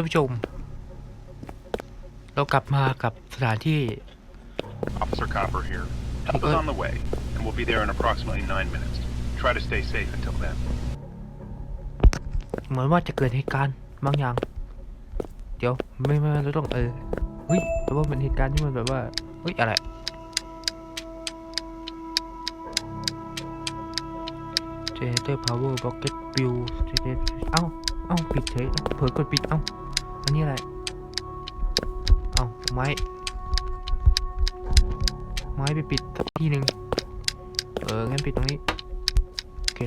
ท่านผู้ชม เรากลับมากับสถานที่ Officer Copper here. Help is on the way, and we'll be there in approximately nine minutes. Try to stay safe until then. เหมือนว่าจะเกิดเหตุการณ์บางอย่าง เดี๋ยวไม่ไม่เราต้องเออเฮ้ยแต่ว่ามันเหตุการณ์ที่มันแบบว่าเฮ้ยอะไร Generator Power Rocket View Generator เอ้าเอ้าปิดเฉยเผลอกดปิดเอ้าอั นนี้อะไร เอ้าไม้ ไม้ไปปิดที่หนึ่งเออ งั้นปิดตรงนี้ โอเค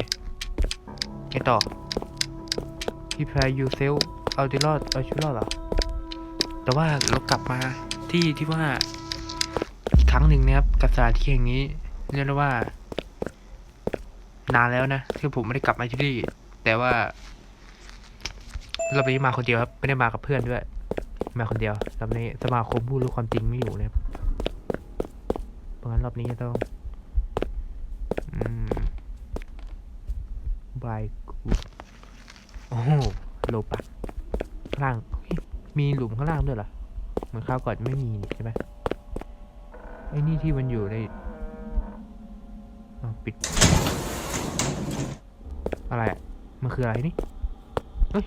ไงต่อ Prepare yourself เอาดิรอด เอาชีวิตรอดเหรอ แต่ว่าเรากลับมาที่ที่ว่าอีกครั้งหนึ่งนะครับกับสถานที่แห่งนี้เรียกได้ว่า นานแล้วนะที่ผมไม่ได้กลับมาที่นี่แต่ว่า ราไปมาคนเดียวครับ ไม่ได้มากับเพื่อนด้วย มาคนเดียวรอบนี้สมาคมพูดรู้ความจริงไม่อยู่นะครับเพราะงั้นรอบนี้จะต้องอบายกูโอ้โหโลปักข้างล่างมีหลุมข้างล่างด้วยเหรอเหมือนคราวก่อนไม่มีใช่ไหมไอ้นี่ที่มันอยู่ในอ้าวปิด อะไรอะมันคืออะไรนี่เฮ้ย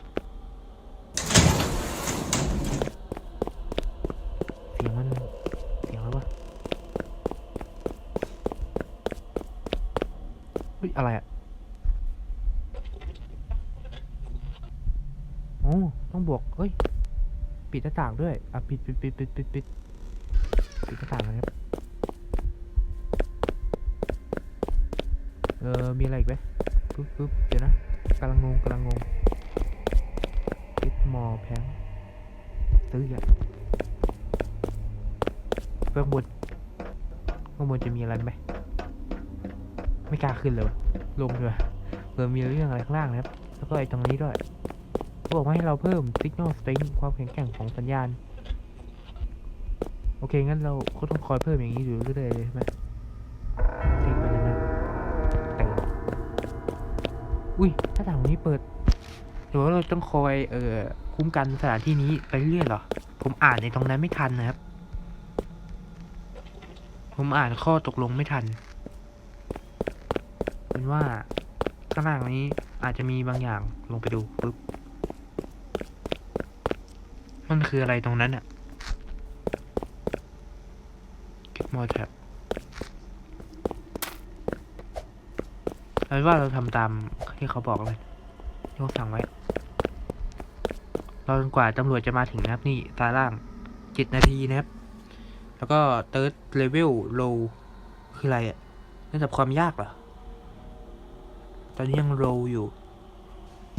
เสียงมัน เสียงอะไรวะเฮ้ย อะไรอะโอ้ต้องบวกเฮ้ย ปิดหน้าต่างด้วย อะ ปิดปิดปิดปิดปิดปิดปิดหน้าต่างนะครับ เออ มีอะไรอีกไหมปึ๊บปึ๊บเดี๋ยวนะกำลังงงกำลังงงคิดมอแพงซื้ออะเบื้องบนข้างบนจะมีอะไรไหม ไม่กล้าขึ้นเลย ลงด้วยเผื่อมีเรื่องอะไรข้างล่างนะครับ แล้วก็ไอ้ตรงนี้ด้วยเขาบอกว่าให้เราเพิ่ม signal strength ความแข็งแกร่งของสัญญาณ โอเค งั้นเราก็ต้องคอยเพิ่มอย่างนี้อยู่เรื่อยๆเลยใช่ไหมทิ้งไปนานๆเติมอุ้ยถ้าต่างนี้เปิดหรือว่าเราต้องคอยเอ่อคุ้มกันสถานที่นี้ไปเรื่อยๆเหรอ ผมอ่านในตรงนั้นไม่ทันนะครับ ผมอ่านข้อตกลงไม่ทัน เป็นว่าข้างล่างนี้อาจจะมีบางอย่างลงไปดูปุ๊บมันคืออะไรตรงนั้นอะ Get more tab เอาเป็นว่าเราทำตามที่เขาบอกเลยที่เขาสั่งไว้รอจนกว่าตำรวจจะมาถึงนะครับ นี่ตาล่างเจ็ดนาทีนะครับ แล้วก็ third level low คืออะไรอะ่ะระดับความยากเหรอ ตอนนี้ยัง low อยู่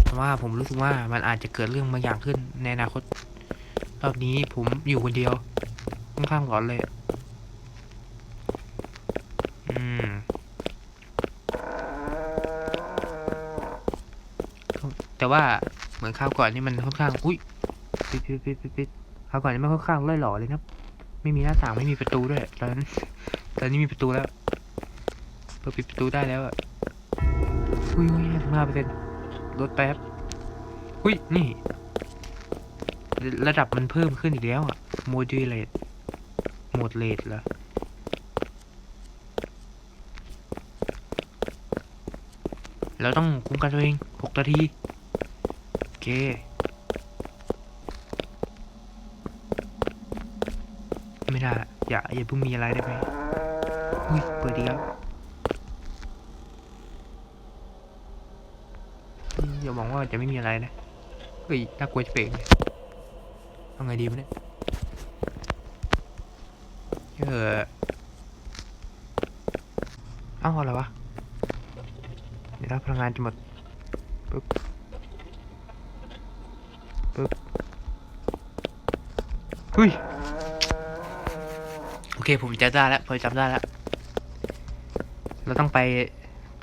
แต่ว่าผมรู้สึกว่ามันอาจจะเกิดเรื่องบางอย่างขึ้นในอนาคต รอบนี้ผมอยู่คนเดียวค่อนข้างหลอนเลย อืมแต่ว่าเหมือนคราวก่อนนี่มันค่อนข้าง อุ้ยปิดปิดปิดปิดปิดคราวก่อนนี่มันค่อนข้างล่อยหล่อเลยนะไม่มีหน้าต่างไม่มีประตูด้วยตอนนั้นตอนนี้มีประตูแล้วเปิดปิดประตูได้แล้วอะ อุ้ยอุ้ยห้าเปอร์เซ็นต์ลดแป๊บ อุ้ย นี่ ระดับมันเพิ่มขึ้นอีกแล้วอะโมดูเลตโหมดเลตเหรอเราต้องคุ้มกันตัวเองหกนาที โอเค ไม่ได้ อย่า อย่าเพิ่งมีอะไรได้ไหมอุ้ย เปิดดีแล้ว อย่าหวังว่าจะไม่มีอะไรนะเฮ้ยน่ากลัวจะเป่งเลยเอาไงดีวะเนี่ยเออเอ้าอะไรวะ เดี๋ยวพลังงานจะหมดปึ๊บปึ๊บเฮ้ยโอเคผมจำได้แล้วพอจำได้แล้ว เราต้องไป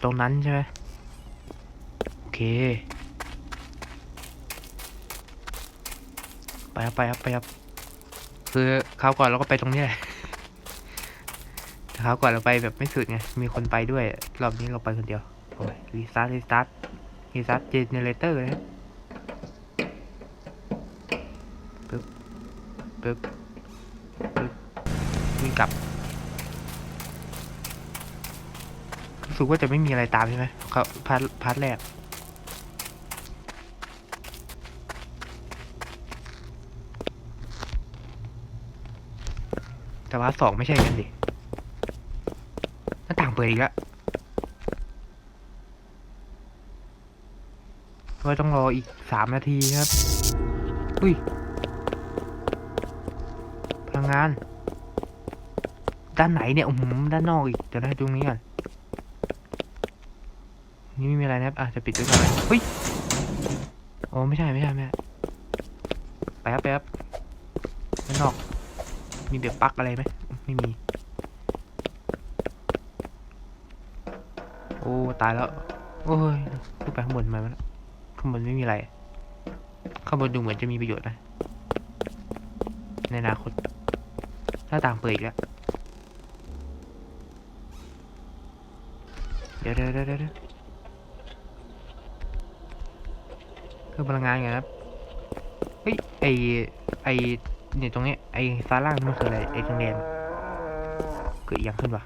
ตรงนั้นใช่ไหม เค ไปครับไปครับไปครับคือคราวก่อนเราก็ไปตรงนี้แหละแต่คราวก่อนเราไปแบบไม่สุดไง มีคนไปด้วย รอบนี้เราไปคนเดียวโอ้ยรีสตาร์ทรีสตาร์ทรีสตาร์ทเจเนเรเตอร์นะปึ๊บปึ๊บวิ่งกลับรู้สึกว่าจะไม่มีอะไรตามใช่ไหมเขาพาร์ทพาร์ทแรก แต่ว่าสองไม่ใช่กันดิหน้าต่างเปิดอีกแล้วว่าต้องรออีกสามนาทีครับ อุ้ย พลังงาน ด้านไหนเนี่ยอืมด้านนอกอีก เดี๋ยวนะตรงนี้ก่อน นี่ไม่มีอะไรนะครับ อะ จะปิดด้วยกันเลยเฮ้ยโอ๋อไม่ใช่ ไม่ใช่ ไม่ใช่แป๊บแป๊บด้านนอก มีแบบปลั๊กอะไรไหมไม่มี โอ้ ตายแล้ว โอ้ยขึ้นไปข้างบนมาแล้วข้างบนไม่มีอะไร ข้างบนดูเหมือนจะมีประโยชน์นะ ในอนาคตหน้าต่างเปิดอีกแล้วเดี๋ยวเดี๋ยวเดี๋ยวเดี๋ยวเพิ่มพลังงานไงครับ เฮ้ย ไอไอ เนี่ยตรงนี้ไอ้ฟ้าล่างนี่มันคืออะไรไอ้ตรงแดงเกิดย่างขึ้นวะ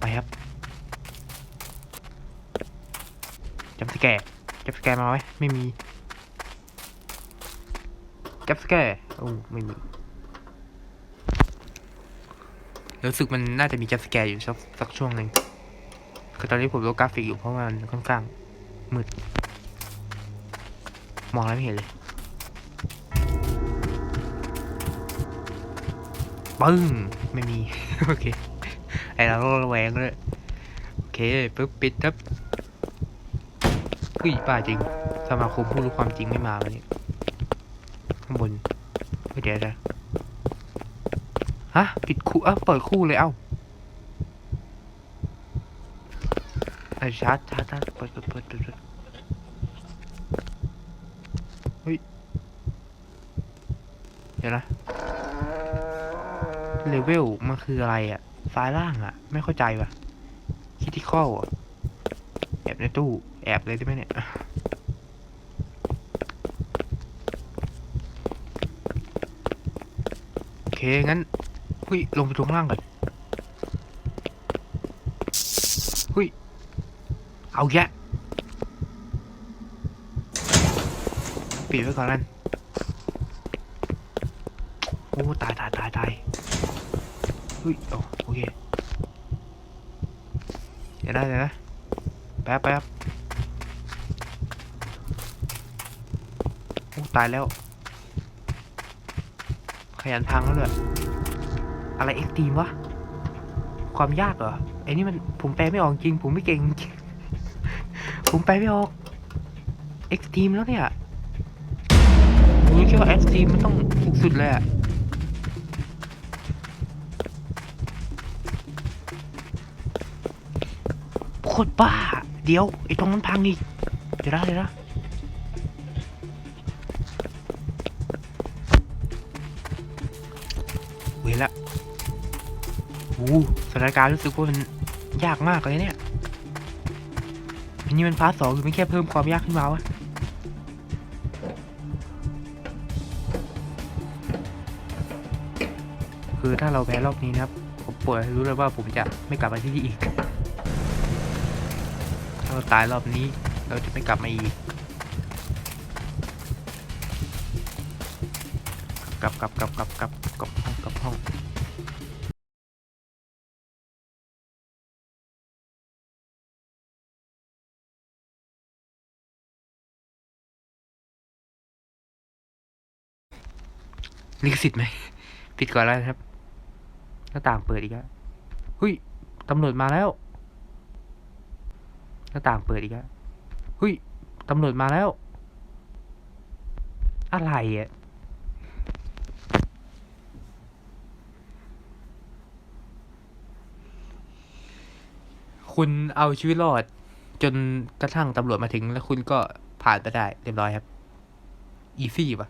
ไปครับจับสแกร์จับสแกร์มาไหมไม่มีจับสแกร์โอ้ไม่มีรู้สึกมันน่าจะมีจับสแกร์อยู่สักสักช่วงหนึ่งคือตอนนี้ผมดูกราฟิกอยู่เพราะมันค่อนข้างมืดมองแล้วไม่เห็นเลย ปึ้งไม่มี โอเค ไอเราก็ระแวงเลยโอเคปึ๊บปิดครับเฮ้ยป้าจริง สมาคมผู้รู้ความจริงไม่มาวันนี้ข้างบนเฮ้ยเดี๋ยวเดี๋ยวฮะปิดคู่อ้าเปิดคู่เลยเอ้าไอชาร์จชาร์จชาร์จเปิดเปิดเปิดเปิดเปิดเฮ้ยเดี๋ยวนะ เลเวลมันคืออะไรอะซ้ายล่างอะไม่เข้าใจว่ะคิดที่ข้อแอบในตู้ แอบเลยได้ไหมเนี่ยโอเค งั้นหุยลงไปตรงล่างก่อนหุยเอาแยะปิดไว้ก่อนนั่นโอ้ ตายตายตายตาย เฮ้ยโอโอเคเดี๋ยวนะเดี๋ยวนะแป๊บแป๊บโอ้ตายแล้ว ขยันพังแล้วเลยอะไรเอ็กตีมวะ ความยากเหรอไอ้นี่มันผมแปลไม่ออกจริง ผมไม่เก่งจริง ผมแปลไม่ออกเอ็กตีมแล้วเนี่ยผมคิดว่าเอ็กตีมมันต้องสุดสุดๆเลยอะ โคตรบ้า เดี๋ยวไอ้ตรงนั้นพังอีกเดี๋ยวนะเดี๋ยวนะเวละโอ้สถานการณ์รู้สึกว่ามันยากมากเลยเนี่ยอันนี้มันพาร์ทสองคือไม่แค่เพิ่มความยากขึ้นมาวะคือถ้าเราแพ้รอบนี้นะครับ ผมปวดรู้เลยว่าผมจะไม่กลับมาที่นี่อีก เราตายรอบนี้ เราจะไม่กลับมาอีก กลับกลับกลับกลับกลับกลับห้องกลับห้องลิขสิทธิ์ไหมปิดก่อนแล้วครับหน้าต่างเปิดอีกแล้วหุยตำรวจมาแล้ว หน้าต่างเปิดอีกแล้วหุยตำรวจมาแล้ว อะไรอะคุณเอาชีวิตรอด จนกระทั่งตำรวจมาถึงแล้วคุณก็ผ่านไปได้เรียบร้อยครับ อีซี่ปะ